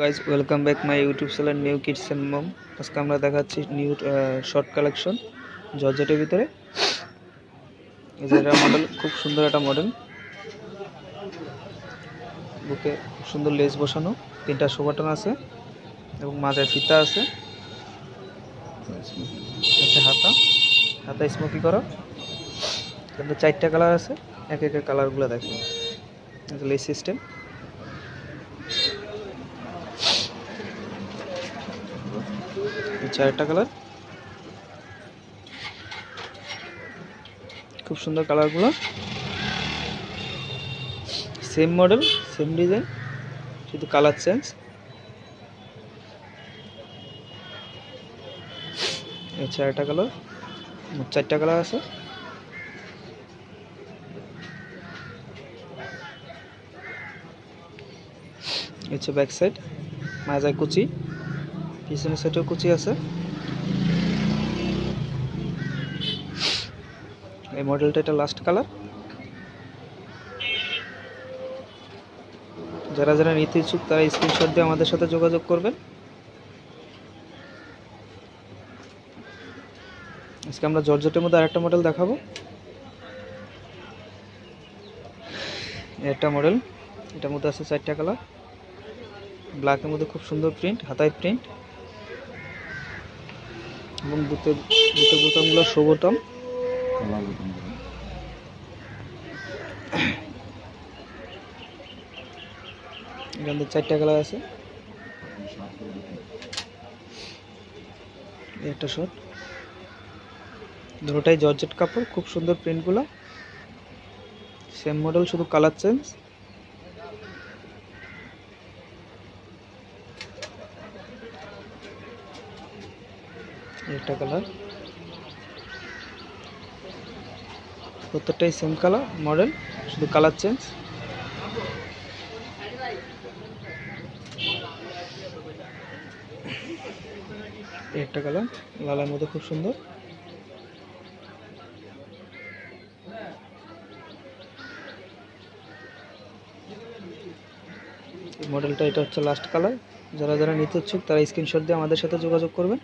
Guys welcome back my YouTube channel new kids and mom আজকে আমরা দেখাচ্ছি new short collection জর্জেটের ভিতরে। এটা মডেল খুব সুন্দর একটা মডেল বুকে খুব সুন্দর লেস বসানো, তিনটা শোবাটন আছে এবং মাথায় ফিতা আছে। হচ্ছে হাতা হাতা স্মোকি করা। কিন্তু চারটা কালার আছে, এক এক কালারগুলো দেখেন লেস সিস্টেম চারটা কালার খুব সুন্দর কালারগুলো সেম মডেল সেম ডিজাইন শুধু কালার চেঞ্জ এই চারটা কালার চারটা কালার আছে। হচ্ছে ব্যাক সাইড মাজায় কুচি। পিছনের সাইডেও কুচি আছে। এই মডেলটা এটা লাস্ট কালার যারা যারা নিতে ইচ্ছুক, তারা স্ক্রিনশট দিয়ে আমাদের সাথে যোগাযোগ করবেন। আজকে আমরা জর্জটের মধ্যে আরেকটা মডেল দেখাবো। একটা মডেল এটার মধ্যে আছে চারটা কালার ব্ল্যাকের মধ্যে খুব সুন্দর প্রিন্ট হাতায় প্রিন্ট এবং বুতে বুতে বোতামগুলো শো বোতাম। এখান থেকে চারটা কালার আছে। একটা শর্ট দুটোটাই জর্জেট কাপড়, খুব সুন্দর প্রিন্টগুলো সেম মডেল শুধু কালার চেঞ্জ একটা কালার প্রত্যেকটাই সেম কালার মডেল শুধু কালার চেঞ্জ একটা কালার লালের মধ্যে খুব সুন্দর। মডেলটা এটা হচ্ছে লাস্ট কালার যারা যারা নিতে ইচ্ছুক, তারা স্ক্রিনশট দিয়ে আমাদের সাথে যোগাযোগ করবেন।